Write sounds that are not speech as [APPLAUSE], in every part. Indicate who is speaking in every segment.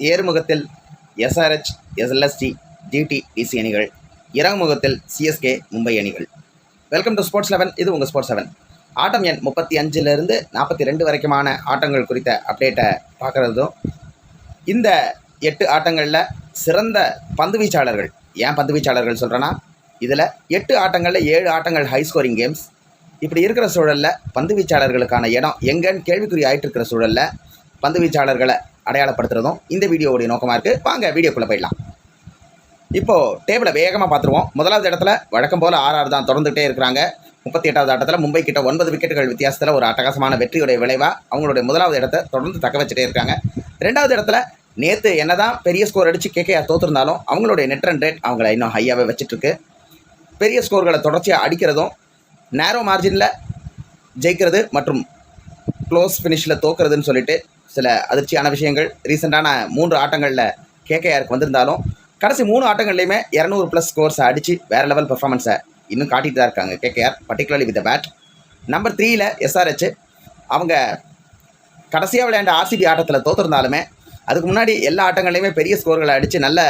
Speaker 1: ஏறுமுகத்தில் SRH எஸ்எல்எஸ்டி GT DC அணிகள். இறங்குமுகத்தில் சிஎஸ்கே மும்பை அணிகள். வெல்கம் டு ஸ்போர்ட்ஸ் லெவன் இது உங்கள் ஸ்போர்ட்ஸ் லெவன் ஆட்டம் எண் முப்பத்தி அஞ்சிலிருந்து நாற்பத்தி ரெண்டு வரைக்குமான ஆட்டங்கள் குறித்த அப்டேட்டை பார்க்குறதும் இந்த எட்டு ஆட்டங்களில் சிறந்த பந்து வீச்சாளர்கள். ஏன் பந்து வீச்சாளர்கள் சொல்கிறேன்னா இதில் எட்டு ஆட்டங்களில் ஏழு ஆட்டங்கள் ஹை ஸ்கோரிங் கேம்ஸ் இப்படி இருக்கிற சூழலில் பந்து வீச்சாளர்களுக்கான இடம் எங்கேன்னு கேள்விக்குறி ஆயிட்டு இருக்கிற சூழலில் பந்து வீச்சாளர்களை அடையாளப்படுத்துறதும் இந்த வீடியோவுடைய நோக்கமாக இருக்குது வாங்க வீடியோக்குள்ளே போயிடலாம். இப்போது டேபிளை வேகமாக பார்த்துருவோம். முதலாவது இடத்துல வழக்கம் போல் ஆறு தான் தொடர்ந்துகிட்டே இருக்கிறாங்க. முப்பத்தி எட்டாவது ஆட்டத்தில் மும்பை கிட்ட ஒன்பது விக்கெட்டுகள் வித்தியாசத்தில் ஒரு அட்டகாசமான வெற்றியுடைய விளைவாக அவங்களுடைய முதலாவது இடத்தை தொடர்ந்து தக்க வச்சுட்டே இருக்காங்க. ரெண்டாவது இடத்துல நேற்று என்னதான் பெரிய ஸ்கோர் அடித்து கேகேஆர் தோற்றுருந்தாலும் அவங்களுடைய நெட் ரன் ரேட் அவங்கள இன்னும் ஹையாகவே வச்சுட்டுருக்கு. பெரிய ஸ்கோர்களை தொடர்ச்சியாக அடிக்கிறதும் நேரோ மார்ஜினில் ஜெயிக்கிறது மற்றும் க்ளோஸ் ஃபினிஷில் தோக்குறதுன்னு சொல்லிட்டு சில அதிர்ச்சியான விஷயங்கள். ரீசெண்டான மூன்று ஆட்டங்களில் கேகேஆருக்கு வந்திருந்தாலும் கடைசி மூணு ஆட்டங்கள்லையுமே இரநூறு ப்ளஸ் ஸ்கோர்ஸை அடித்து வேறு லெவல் பெர்ஃபார்மன்ஸை இன்னும் காட்டிட்டு தான் இருக்காங்க KKR particularly with bat number த்ரீயில் எஸ்ஆர்ஹெச் அவங்க கடைசியாக விளையாண்ட ஆர்சிபி ஆட்டத்தில் தோற்றுருந்தாலுமே அதுக்கு முன்னாடி எல்லா ஆட்டங்கள்லையுமே பெரிய ஸ்கோர்களை அடித்து நல்ல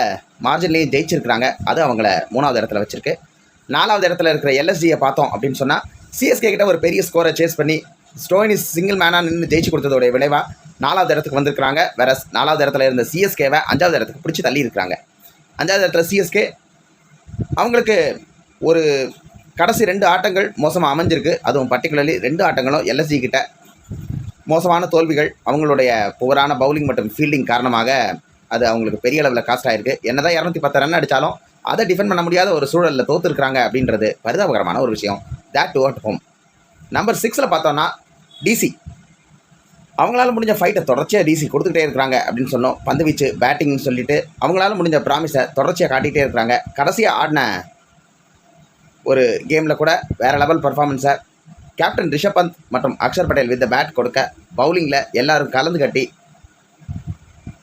Speaker 1: மார்ஜின்லேயும் ஜெயிச்சிருக்கிறாங்க. அது அவங்கள மூணாவது இடத்துல வச்சுருக்கு. நாலாவது இடத்துல இருக்கிற எல்எஸ்டியை பார்த்தோம் அப்படின்னு சொன்னால் சிஎஸ்கே கிட்ட ஒரு பெரிய ஸ்கோரை சேஸ் பண்ணி ஸ்டோயினிஸ் சிங்கிள் மேனாக நின்று ஜெயிச்சு கொடுத்ததோடைய விளைவாக நாலாவது இடத்துக்கு வந்திருக்கிறாங்க. வேற நாலாவது இடத்துல இருந்த சிஎஸ்கேவை அஞ்சாவது இடத்துக்கு பிடிச்சி தள்ளி இருக்கிறாங்க. அஞ்சாவது இடத்துல சிஎஸ்கே அவங்களுக்கு ஒரு கடைசி ரெண்டு ஆட்டங்கள் மோசமாக அமைஞ்சிருக்கு. அதுவும் பர்டிகுலர்லி ரெண்டு ஆட்டங்களும் எல்எஸ்சி கிட்ட மோசமான தோல்விகள் அவங்களுடைய புவரான பவுலிங் மற்றும் ஃபீல்டிங் காரணமாக அது அவங்களுக்கு பெரிய அளவில் காஸ்ட் ஆயிருக்கு. என்னதான் இரநூத்தி பத்து ரன் அடித்தாலும் அதை டிஃபெண்ட் பண்ண முடியாத ஒரு சூழலில் தோத்துருக்குறாங்க அப்படின்றது பரிதாபகரமான ஒரு விஷயம். That too at home number சிக்ஸில் பார்த்தோன்னா டிசி அவங்களால முடிஞ்ச ஃபைட்டை தொடர்ச்சியாக டிசி கொடுத்துக்கிட்டே இருக்கிறாங்க அப்படின்னு சொன்னோம். பந்து வீச்சு பேட்டிங்னு சொல்லிட்டு அவங்களால முடிஞ்ச ப்ராமிஸை தொடர்ச்சியாக காட்டிகிட்டே இருக்கிறாங்க. கடைசியாக ஆடின ஒரு கேமில் கூட வேறு லெவல் பர்ஃபார்மன்ஸை கேப்டன் ரிஷப் பந்த் மற்றும் அக்ஷர் பட்டேல் வித் பேட் கொடுக்க பவுலிங்கில் எல்லாரும் கலந்து கட்டி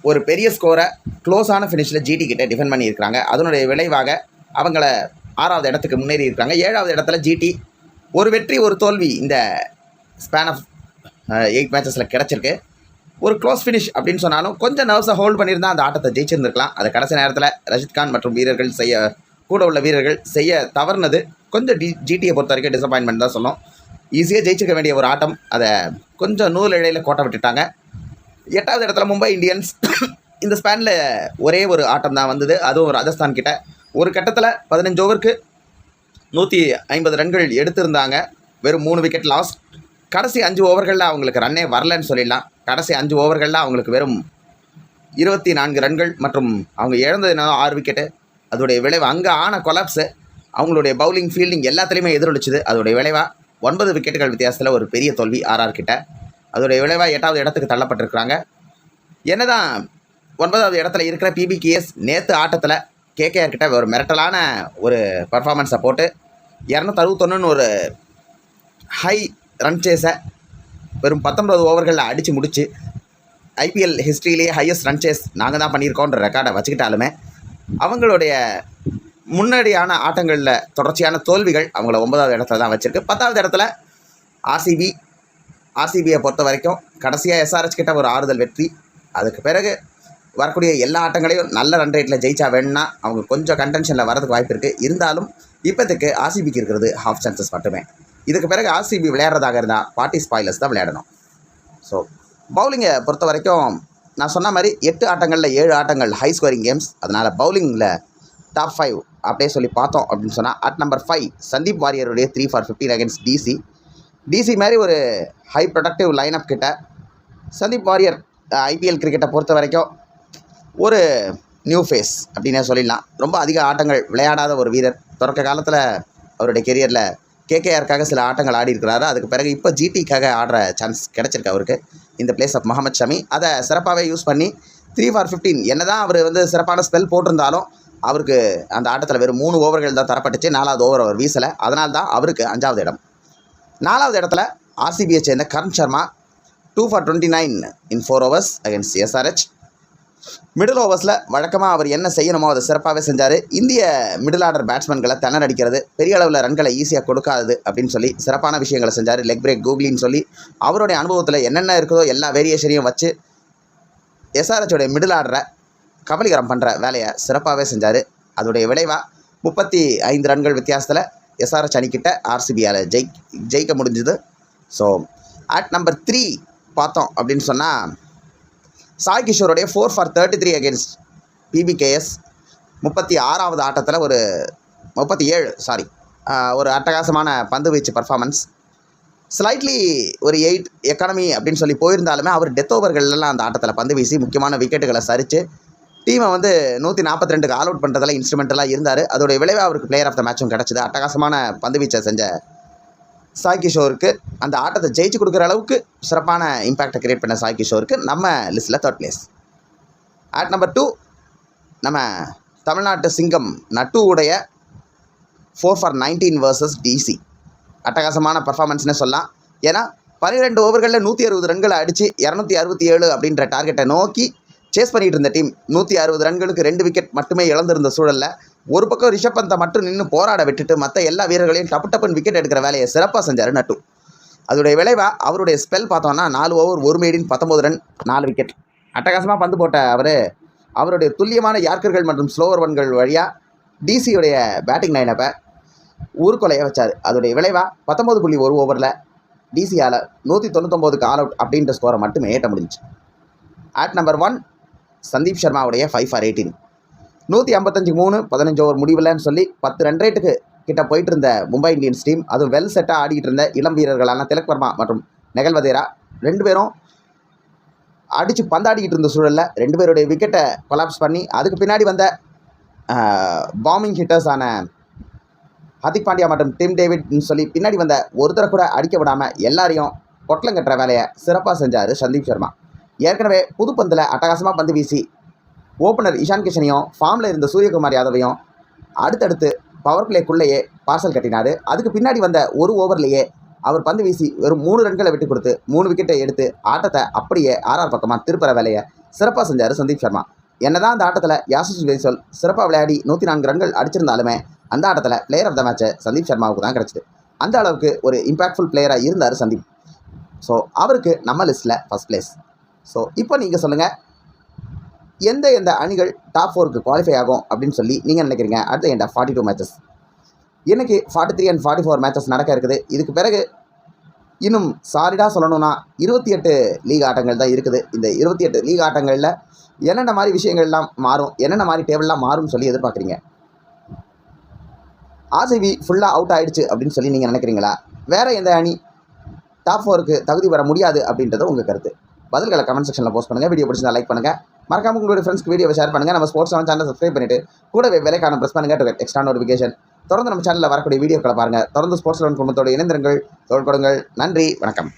Speaker 1: ஒரு பெரிய ஸ்கோரை க்ளோஸான ஃபினிஷில் ஜிடி கிட்ட டிஃபெண்ட் பண்ணியிருக்கிறாங்க. அதனுடைய விளைவாக அவங்கள ஆறாவது இடத்துக்கு முன்னேறி இருக்காங்க ஏழாவது இடத்துல ஜிடி ஒரு வெற்றி ஒரு தோல்வி இந்த ஸ்பேன் ஆஃப் எயிட் uh, மேட்சஸில் கிடச்சிருக்கு. ஒரு க்ளோஸ் ஃபினிஷ் அப்படின்னு சொன்னாலும் கொஞ்சம் நர்வ்ஸை ஹோல்ட் பண்ணியிருந்தா அந்த ஆட்டத்தை ஜெயிச்சிருந்துருக்கலாம். அது கடைசி நேரத்தில் ரஷித் கான் மற்றும் வீரர்கள் செய்ய கூட உள்ள வீரர்கள் செய்ய தவறுனது கொஞ்சம் டி ஜிடியை பொறுத்த வரைக்கும் டிசப்பாயின்மெண்ட் தான் சொன்னோம் ஈஸியாக ஜெயிச்சிருக்க வேண்டிய ஒரு ஆட்டம். அதை கொஞ்சம் நூல் இழையில் கோட்டை விட்டுட்டாங்க. எட்டாவது இடத்துல மும்பை இந்தியன்ஸ் [COUGHS] இந்த ஸ்பேனில் ஒரே ஒரு ஆட்டம் தான் வந்தது. அதுவும் ராஜஸ்தான் கிட்ட. ஒரு கட்டத்தில் பதினஞ்சு ஓவருக்கு நூற்றி ஐம்பது ரன்கள் எடுத்திருந்தாங்க. வெறும் மூணு விக்கெட் லாஸ் கடைசி அஞ்சு ஓவர்களில் அவங்களுக்கு ரன்னே வரலன்னு சொல்லிடலாம். கடைசி அஞ்சு ஓவர்களில் அவங்களுக்கு வெறும் இருபத்தி நான்கு ரன்கள் மற்றும் அவங்க இழந்தது என்ன ஆறு விக்கெட்டு அதோடைய விளைவு அங்கே ஆன கொலாப்ஸு அவங்களுடைய பவுலிங் ஃபீல்டிங் எல்லாத்துலேயுமே எதிரொலிச்சுது. அதோடைய விளைவாக ஒன்பது விக்கெட்டுகள் வித்தியாசத்தில் ஒரு பெரிய தோல்வி ஆர்ஆர் கிட்ட. அதோடைய விளைவாக எட்டாவது இடத்துக்கு தள்ளப்பட்டிருக்கிறாங்க. என்னதான் ஒன்பதாவது இடத்துல இருக்கிற பிபிகேஎஸ் நேற்று ஆட்டத்தில் கேகேஆர் கிட்ட ஒரு மிரட்டலான ஒரு பர்ஃபார்மன்ஸை போட்டு இரநூத்தறுபத்தொன்னுன்னு ஒரு ஹை ரன் சேஸை வெறும் பத்தொன்பது ஓவர்களில் அடித்து முடித்து ஐபிஎல் ஹிஸ்ட்ரியிலேயே ஹையஸ்ட் ரன் சேஸ் நாங்கள் தான் பண்ணியிருக்கோன்ற ரெக்கார்டை வச்சுக்கிட்டாலுமே அவங்களுடைய முன்னாடியான ஆட்டங்களில் தொடர்ச்சியான தோல்விகள் அவங்கள ஒன்பதாவது இடத்துல தான் வச்சுருக்கு. பத்தாவது இடத்துல ஆர்சிபி ஆர்சிபியை பொறுத்த வரைக்கும் கடைசியாக எஸ்ஆர்ஹெச் கிட்ட ஒரு ஆறுதல் வெற்றி. அதுக்கு பிறகு வரக்கூடிய எல்லா ஆட்டங்களையும் நல்ல ரன் ரேட்டில் ஜெயிச்சா வேணும்னா அவங்க கொஞ்சம் கன்டென்ஷனில் வரதுக்கு வாய்ப்பு இருக்குது இருந்தாலும் இப்போதைக்கு ஆர்சிபிக்கு இருக்கிறது ஹாஃப் சான்சஸ் மட்டுமே. இதுக்கு பிறகு ஆர்சிபி விளையாடுறதாக இருந்தால் பார்ட்டி ஸ்பாயிலர்ஸ் தான் விளையாடணும். ஸோ பவுலிங்கை பொறுத்த வரைக்கும் நான் சொன்ன மாதிரி எட்டு ஆட்டங்களில் ஏழு ஆட்டங்கள் ஹை ஸ்கோரிங் கேம்ஸ் அதனால் பவுலிங்கில் டாப் ஃபைவ் அப்படியே சொல்லி பார்த்தோம் அப்படின்னு சொன்னால் at number five Sandeep வாரியருடைய three for fifteen against DC DC மாதிரி ஒரு ஹை ப்ரொடக்டிவ் லைனப் கிட்ட சந்தீப் வாரியர் ஐபிஎல் கிரிக்கெட்டை பொறுத்த வரைக்கும் ஒரு நியூ ஃபேஸ் அப்படின்னே சொல்லிடலாம். ரொம்ப அதிக ஆட்டங்கள் விளையாடாத ஒரு வீரர். தொடக்க காலத்தில் அவருடைய கெரியரில் கேகேஆருக்காக சில ஆட்டங்கள் ஆடி இருக்கிறாரு? அதுக்கு பிறகு இப்போ ஜிடிக்காக ஆடுற சான்ஸ் கிடச்சிருக்கு அவருக்கு. இந்த பிளேஸ் ஆஃப் முகமது ஷமி அதை சிறப்பாகவே யூஸ் பண்ணி த்ரீ ஃபார் ஃபிஃப்டீன் என்ன தான் அவர் வந்து சிறப்பான ஸ்பெல் போட்டிருந்தாலும் அவருக்கு அந்த ஆட்டத்தில் வெறும் மூணு ஓவர்கள் தான் தரப்பட்டுச்சு. நாலாவது ஓவர் அவர் வீசலை. அதனால தான் அவருக்கு அஞ்சாவது இடம். நாலாவது இடத்துல ஆர்சிபியை சேர்ந்த Karan Sharma. Two for twenty nine in four overs against SRH middle ஓவர்ஸில் வழக்கமாக அவர் என்ன செய்யணுமோ அதை சிறப்பாகவே செஞ்சார். இந்திய மிடில் ஆர்டர் பேட்ஸ்மேன்களை திணறடிக்கிறது பெரிய அளவில் ரன்களை ஈஸியாக கொடுக்காது அப்படின்னு சொல்லி சிறப்பான விஷயங்களை செஞ்சார். லெக் பிரேக் கூகுளின்னு சொல்லி அவருடைய அனுபவத்தில் என்னென்ன இருக்குதோ எல்லா வேரியேஷனையும் வச்சு எஸ்ஆர்ஹெச்சோடைய மிடில் ஆர்டரை கபலீகரம் பண்ணுற வேலையை சிறப்பாகவே செஞ்சார். அதோடைய விளைவாக முப்பத்தி ஐந்து ரன்கள் வித்தியாசத்தில் எஸ்ஆர்ஹெச் அணிக்கிட்ட ஆர்சிபியால் ஜெய் ஜெயிக்க முடிஞ்சுது. ஸோ அட் நம்பர் த்ரீ பார்த்தோம் அப்படின்னு சொன்னால் Sai கிஷோருடைய four for thirty three against PBKS முப்பத்தி ஆறாவது ஆட்டத்தில் ஒரு முப்பத்தி ஏழு சாரி ஒரு அட்டகாசமான பந்து வீச்சு பர்ஃபார்மன்ஸ் ஸ்லைட்லி ஒரு எயிட் எக்கானமி அப்படின்னு சொல்லி போயிருந்தாலுமே அவர் டெத் ஓவர்கள்லாம் அந்த ஆட்டத்தில் பந்து வீசி முக்கியமான விக்கெட்டுகளை சரித்து டீமை வந்து நூற்றி நாற்பத்தி ரெண்டுக்கு ஆல் அவுட் பண்ணுறதுல இன்ஸ்ட்ருமெண்டலாக இருந்தார். அதோடைய விளைவாக அவருக்கு பிளேயர் ஆஃப் த மேட்சும் கிடச்சிது. அட்டகாசமான பந்து வீச்சை செஞ்ச சாய் கிஷோருக்கு அந்த ஆட்டத்தை ஜெயிச்சு கொடுக்குற அளவுக்கு சிறப்பான இம்பேக்டை கிரியேட் பண்ண சாய் கிஷோருக்கு நம்ம லிஸ்ட்டில் third place at number two நம்ம தமிழ்நாட்டு சிங்கம் நட்டுவுடைய four for nineteen versus DC அட்டகாசமான பர்ஃபார்மன்ஸ்னு சொல்லலாம். ஏன்னா பன்னிரெண்டு ஓவர்களில் நூற்றி அறுபது ரன்களை அடித்து இரநூத்தி அறுபத்தி ஏழு அப்படின்ற டார்கெட்டை நோக்கி சேஸ் பண்ணிகிட்டு இருந்த டீம் நூற்றி அறுபது ரன்களுக்கு ரெண்டு விக்கெட் மட்டுமே இழந்திருந்த சூழலில் ஒரு பக்கம் ரிஷப் பந்தை மட்டும் நின்று போராட விட்டுட்டு மற்ற எல்லா வீரர்களையும் டப்பு டப்புன்னு விக்கெட் எடுக்கிற வேலையை சிறப்பாக செஞ்சார் நட்டு. அதோடைய விளைவாக அவருடைய ஸ்பெல் பார்த்தோன்னா நாலு ஓவர் ஒரு மேடின் பத்தொம்பது ரன் நாலு விக்கெட் அட்டகாசமாக பந்து போட்ட அவர் அவருடைய துல்லியமான யார்க்கர்கள் மற்றும் ஸ்லோவர் ரன்கள் வழியாக டிசியுடைய பேட்டிங் லைனப்பை ஊர்கொலையை வச்சார். அதோடைய விளைவாக பத்தொம்பது புள்ளி ஒரு ஓவரில் டிசியால் நூற்றி தொண்ணூத்தொம்போதுக்கு ஆல் அவுட் அப்படின்ற ஸ்கோரை மட்டுமே ஏட்ட முடிஞ்சுச்சு. ஆட் நம்பர் ஒன் சந்தீப் சர்மாவுடைய ஃபைவ் ஃபார் எயிட்டீன் நூற்றி ஐம்பத்தஞ்சு மூணு பதினஞ்சு ஓவர் முடிவில்லைன்னு சொல்லி பத்து ரன் ரேட்டுக்கு கிட்ட போயிட்டு இருந்த மும்பை இந்தியன்ஸ் டீம் அதுவும் வெல் செட்டாக ஆடிக்கிட்டு இருந்த இளம் வீரர்களான திலக் வர்மா மற்றும் நெகழ்வதேரா ரெண்டு பேரும் அடித்து பந்தாடிக்கிட்டு இருந்த சூழலில் ரெண்டு பேருடைய விக்கெட்டை கொலாப்ஸ் பண்ணி அதுக்கு பின்னாடி வந்த பாம்பிங் ஹிட்டர்ஸான ஹர்திக் பாண்டியா மற்றும் டிம் டேவிட்னு சொல்லி பின்னாடி வந்த ஒருத்தரை கூட அடிக்க விடாமல் எல்லாரையும் பொட்டலம் கட்டுற வேலையை சிறப்பாக செஞ்சார் சந்தீப் சர்மா. ஏற்கனவே புதுப்பந்தில் அட்டகாசமாக பந்து வீசி ஓப்பனர் இஷான் கிஷனையும் ஃபார்மில் இருந்த சூரியகுமார் யாதவையும் அடுத்தடுத்து பவர் பிளேக்குள்ளேயே பார்சல் கட்டினார். அதுக்கு பின்னாடி வந்த ஒரு ஓவர்லேயே அவர் பந்து வீசி வெறும் மூணு ரன்களை விட்டு கொடுத்து மூணு விக்கெட்டை எடுத்து ஆட்டத்தை அப்படியே ஆர்ஆர் பக்கமாக திருப்புற வேலையை சிறப்பாக செஞ்சார் சந்தீப் சர்மா. என்னதான் அந்த ஆட்டத்தில் யாசிஷ் வேசல் சிறப்பாக விளையாடி நூற்றி நான்கு ரன்கள் அடிச்சிருந்தாலுமே அந்த ஆட்டத்தில் பிளேயர் ஆஃப் த மேட்சை சந்தீப் சர்மாவுக்கு தான் கிடச்சிது. அந்த அளவுக்கு ஒரு இம்பாக்ட்ஃபுல் பிளேயராக இருந்தார் சந்தீப். ஸோ அவருக்கு நம்ம லிஸ்ட்டில் ஃபஸ்ட் பிளேஸ் ஸோ இப்போ நீங்கள் சொல்லுங்கள் எந்த எந்த அணிகள் டாப் ஃபோருக்கு குவாலிஃபை ஆகும் அப்படின்னு சொல்லி நீங்கள் நினைக்கிறீங்க? அடுத்த end of forty two matches இன்றைக்கி forty three and forty four matches நடக்க இருக்குது. இதுக்கு பிறகு இன்னும் சாரிடாக சொல்லணும்னா இருபத்தி எட்டு லீக் ஆட்டங்கள் தான் இருக்குது. இந்த இருபத்தி எட்டு லீக் ஆட்டங்களில் என்னென்ன மாதிரி விஷயங்கள்லாம் மாறும்? என்னென்ன மாதிரி டேபிள்லாம் மாறும்னு சொல்லி எதிர்பார்க்குறீங்க? ஆர்சிபி ஃபுல்லாக அவுட் ஆகிடுச்சு அப்படின்னு சொல்லி நீங்கள் நினைக்கிறீங்களா? வேறு எந்த அணி டாப் ஃபோருக்கு தகுதி வர முடியாது அப்படின்றது உங்கள் கருத்து. பதில்களை கமெண்ட் செக்ஷனில் போஸ்ட் பண்ணுங்கள் வீடியோ பிடிச்சிருந்தா லைக் பண்ணுங்கள் மறக்காம உங்களுடைய ஃப்ரெண்ட்ஸ்க்கு வீடியோவை ஷேர் பண்ணுங்கள் நம்ம ஸ்போர்ட்ஸ் சேனல் சப்ஸ்கிரைப் பண்ணிட்டு கூடவே விலைக்கான ப்ரெஸ் பண்ணுங்கள் எக்ஸ்ட்ரா நோட்டிஃபிகேஷன் தொடர்ந்து நம்ம சேனலில் வரக்கூடிய வீடியோக்களை பாருங்கள் தொடர்ந்து ஸ்போர்ட்ஸ் லெவன் குடும்பத்தோடு இணைந்திருங்கள். தோல் கொடுங்கள் நன்றி. வணக்கம்.